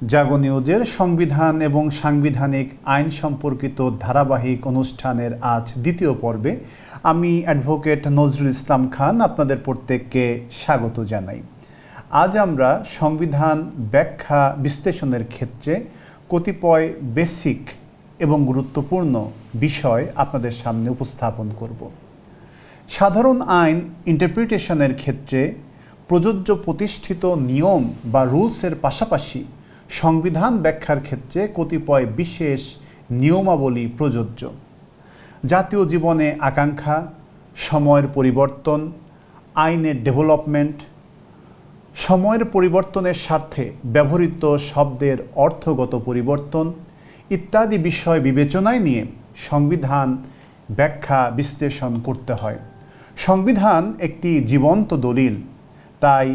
জাগো নিউজের সংবিধান এবং সাংবিধানিক আইন সম্পর্কিত ধারাবাহিক অনুষ্ঠানের আজ দ্বিতীয় পর্বে আমি অ্যাডভোকেট নজরুল ইসলাম খান আপনাদের প্রত্যেককে স্বাগত জানাই। আজ আমরা সংবিধান ব্যাখ্যা বিশ্লেষণের ক্ষেত্রে কতিপয় বেসিক এবং গুরুত্বপূর্ণ বিষয় আপনাদের সামনে উপস্থাপন করব। সাধারণ আইন ইন্টারপ্রিটেশনের ক্ষেত্রে প্রযোজ্য প্রতিষ্ঠিত নিয়ম বা রুলসের পাশাপাশি সংবিধান ব্যাখ্যার ক্ষেত্রে কতিপয় বিশেষ নিয়মাবলী প্রযোজ্য। জাতীয় জীবনে আকাঙ্ক্ষা, সময়ের পরিবর্তন, আইনের ডেভেলপমেন্ট, সময়ের পরিবর্তনের স্বার্থে ব্যবহৃত শব্দের অর্থগত পরিবর্তন ইত্যাদি বিষয় বিবেচনায় নিয়ে সংবিধান ব্যাখ্যা বিশ্লেষণ করতে হয়। সংবিধান একটি জীবন্ত দলিল, তাই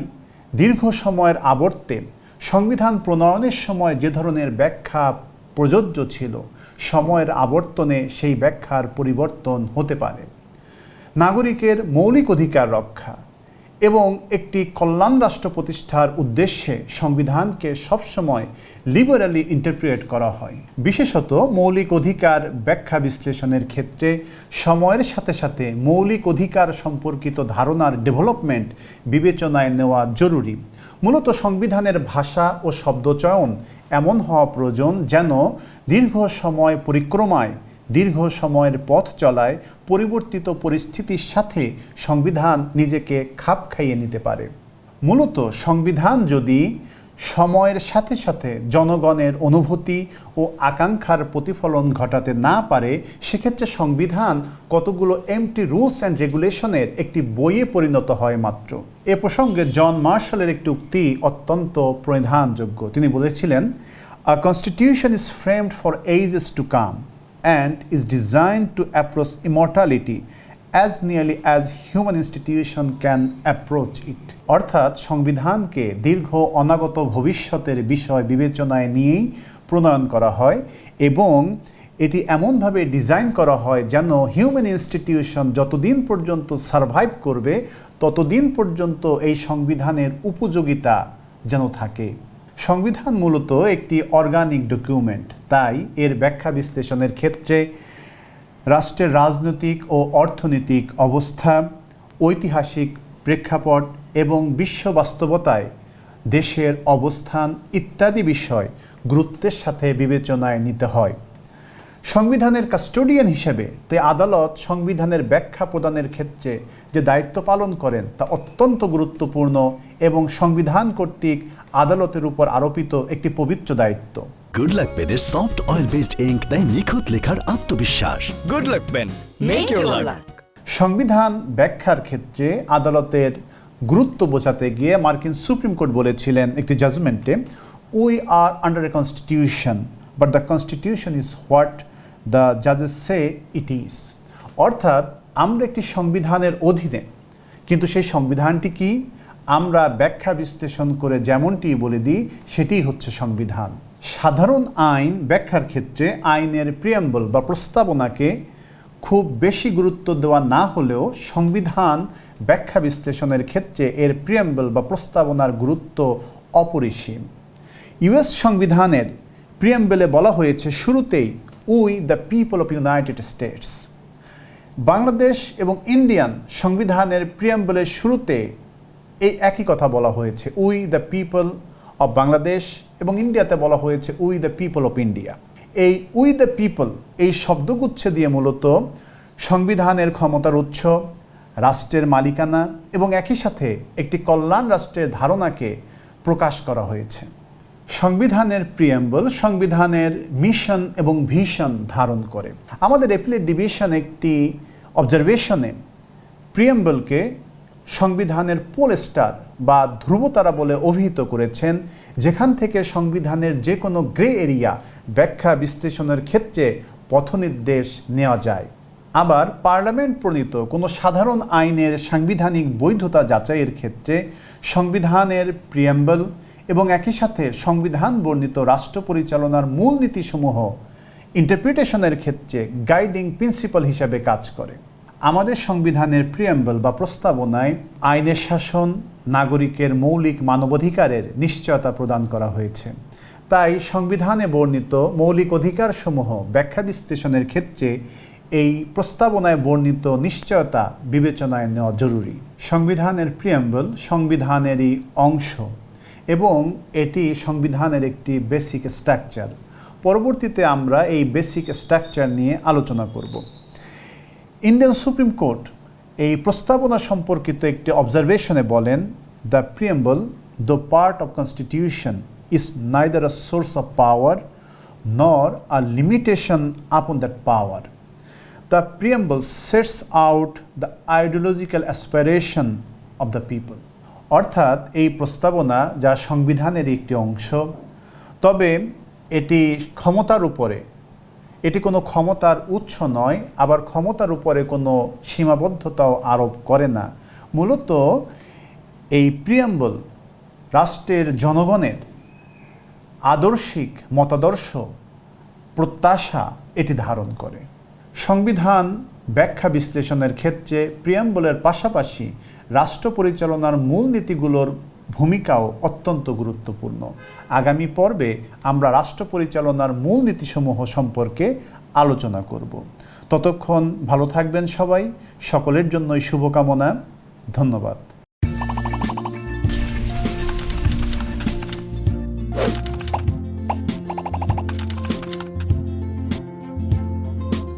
দীর্ঘ সময়ের আবর্তে সংবিধান প্রণয়নের সময় যে ধরনের ব্যাখ্যা প্রযোজ্য ছিল, সময়ের আবর্তনে সেই ব্যাখ্যার পরিবর্তন হতে পারে। নাগরিকের মৌলিক অধিকার রক্ষা এবং একটি কল্যাণ রাষ্ট্র প্রতিষ্ঠার উদ্দেশ্যে সংবিধানকে সবসময় লিবারালি ইন্টারপ্রিয়েট করা হয়। বিশেষত মৌলিক অধিকার ব্যাখ্যা বিশ্লেষণের ক্ষেত্রে সময়ের সাথে সাথে মৌলিক অধিকার সম্পর্কিত ধারণার ডেভেলপমেন্ট বিবেচনায় নেওয়া জরুরি। মূলত সংবিধানের ভাষা ও শব্দচয়ন এমন হওয়া প্রয়োজন যেন দীর্ঘ সময় পরিক্রমায় দীর্ঘ সময়ের পথ চলায় পরিবর্তিত পরিস্থিতির সাথে সংবিধান নিজেকে খাপ খাইয়ে নিতে পারে। মূলত সংবিধান যদি সময়ের সাথে সাথে জনগণের অনুভূতি ও আকাঙ্ক্ষার প্রতিফলন ঘটাতে না পারে, সেক্ষেত্রে সংবিধান কতগুলো এমটি রুলস অ্যান্ড রেগুলেশনের একটি বইয়ে পরিণত হয় মাত্র। এ প্রসঙ্গে জন মার্শালের একটি উক্তি অত্যন্ত প্রধানযোগ্য তিনি বলেছিলেন a constitution is framed for ages to come and is designed to approach immortality as nearly as human institution can approach it. অর্থাৎ সংবিধানকে দীর্ঘ অনাগত ভবিষ্যতের বিষয় বিবেচনায় নিয়েই প্রণয়ন করা হয় এবং এটি এমনভাবে ডিজাইন করা হয় যেন হিউম্যান ইনস্টিটিউশন যতদিন পর্যন্ত সারভাইভ করবে, ততদিন পর্যন্ত এই সংবিধানের উপযোগিতা যেন থাকে। সংবিধান মূলত একটি অর্গানিক ডকুমেন্ট তাই এর ব্যাখ্যা বিশ্লেষণের ক্ষেত্রে রাষ্ট্রের রাজনৈতিক ও অর্থনৈতিক অবস্থা, ঐতিহাসিক প্রেক্ষাপট এবং বিশ্ব বাস্তবতায় দেশের অবস্থান ইত্যাদি বিষয় গুরুত্বের সাথে বিবেচনায় নিতে হয়। সংবিধানের কাস্টোডিয়ান হিসেবে তে আদালত সংবিধানের ব্যাখ্যা প্রদানের ক্ষেত্রে যে দায়িত্ব পালন করেন তা অত্যন্ত গুরুত্বপূর্ণ এবং সংবিধান কর্তৃক আদালতের উপর আরোপিত একটি পবিত্র দায়িত্ব গুড লাক পেনের সফট অয়েল বেসড ইঙ্ক দেয় নিখুঁত লেখার আত্মবিশ্বাস. Make, your luck. সংবিধান ব্যাখ্যার ক্ষেত্রে আদালতের গুরুত্ব বোঝাতে গিয়ে মার্কিন সুপ্রিম কোর্ট বলেছিলেন একটি জাজমেন্টে we are under a constitution but the constitution is what the জাজেস say it is অর্থাৎ, আমরা একটি সংবিধানের অধীনে। কিন্তু সেই সংবিধানটি কি? আমরা ব্যাখ্যা বিশ্লেষণ করে যেমনটি বলে দিই সেটিই হচ্ছে সংবিধান। সাধারণ আইন ব্যাখ্যার ক্ষেত্রে আইনের প্রিয়াম্বল বা প্রস্তাবনাকে খুব বেশি গুরুত্ব দেওয়া না হলেও সংবিধান ব্যাখ্যা বিশ্লেষণের ক্ষেত্রে এর প্রিয়াম্বল বা প্রস্তাবনার গুরুত্ব অপরিসীম। ইউএস সংবিধানের প্রিয়াম্বেলে বলা হয়েছে, শুরুতেই we the people of United States. Bangladesh এবং ইন্ডিয়ান সংবিধানের প্রিয়াম্বলের শুরুতে এই একই কথা বলা হয়েছে, we the people of Bangladesh এবং ইন্ডিয়াতে বলা হয়েছে, we the people of India. এই উই দ্য পিপল, এই শব্দগুচ্ছ দিয়ে মূলত সংবিধানের ক্ষমতার উৎস, রাষ্ট্রের মালিকানা এবং একই সাথে একটি কল্যাণ রাষ্ট্রের ধারণাকে প্রকাশ করা হয়েছে। সংবিধানের প্রিয়াম্বল সংবিধানের মিশন এবং ভিশন ধারণ করে। আমাদের এপিলেট ডিভিশন একটি অবজারভেশনে প্রিয়াম্বলকে সংবিধানের পোল স্টার বা ধ্রুবতারা বলে অভিহিত করেছেন, যেখান থেকে সংবিধানের যে কোনো গ্রে এরিয়া ব্যাখ্যা বিশ্লেষণের ক্ষেত্রে পথনির্দেশ নেওয়া যায়। আবার পার্লামেন্ট প্রণীত কোনো সাধারণ আইনের সাংবিধানিক বৈধতা যাচাইয়ের ক্ষেত্রে সংবিধানের প্রিয়াম্বল এবং একই সাথে সংবিধান বর্ণিত রাষ্ট্র পরিচালনার মূল নীতিসমূহ ইন্টারপ্রিটেশনের ক্ষেত্রে গাইডিং প্রিন্সিপাল হিসাবে কাজ করে। আমাদের সংবিধানের প্রিয়াম্বল বা প্রস্তাবনায় আইনের শাসন, নাগরিকের মৌলিক মানবাধিকারের নিশ্চয়তা প্রদান করা হয়েছে। তাই সংবিধানে বর্ণিত মৌলিক অধিকারসমূহ ব্যাখ্যা বিশ্লেষণের ক্ষেত্রে এই প্রস্তাবনায় বর্ণিত নিশ্চয়তা বিবেচনায় নেওয়া জরুরি। সংবিধানের প্রিয়াম্বল সংবিধানেরই অংশ। এবং এটি সংবিধানের একটি বেসিক স্ট্রাকচার পরবর্তীতে আমরা এই বেসিক স্ট্রাকচার নিয়ে আলোচনা করব। ইন্ডিয়ান সুপ্রিম কোর্ট এই প্রস্তাবনা সম্পর্কিত একটি অবজারভেশনে বলেন the preamble the part of constitution is neither a source of power nor a limitation upon that power the preamble sets out the ideological aspiration of the people অর্থাৎ এই প্রস্তাবনা যা সংবিধানের একটি অংশ, তবে এটি ক্ষমতার উপরে। এটি কোনো ক্ষমতার উৎস নয়, আবার ক্ষমতার উপরে কোনো সীমাবদ্ধতাও আরোপ করে না। মূলত এই প্রিয়াম্বল রাষ্ট্রের জনগণের আদর্শিক মতাদর্শ প্রত্যাশা এটি ধারণ করে। সংবিধান ব্যাখ্যা বিশ্লেষণের ক্ষেত্রে প্রিয়াম্বলের পাশাপাশি রাষ্ট্র পরিচালনার মূলনীতিগুলোর ভূমিকাও অত্যন্ত গুরুত্বপূর্ণ। আগামী পর্বে আমরা রাষ্ট্র পরিচালনার মূলনীতিসমূহ সম্পর্কে আলোচনা করব। ততক্ষণ ভালো থাকবেন সবাই। সকলের জন্যই শুভকামনা। ধন্যবাদ।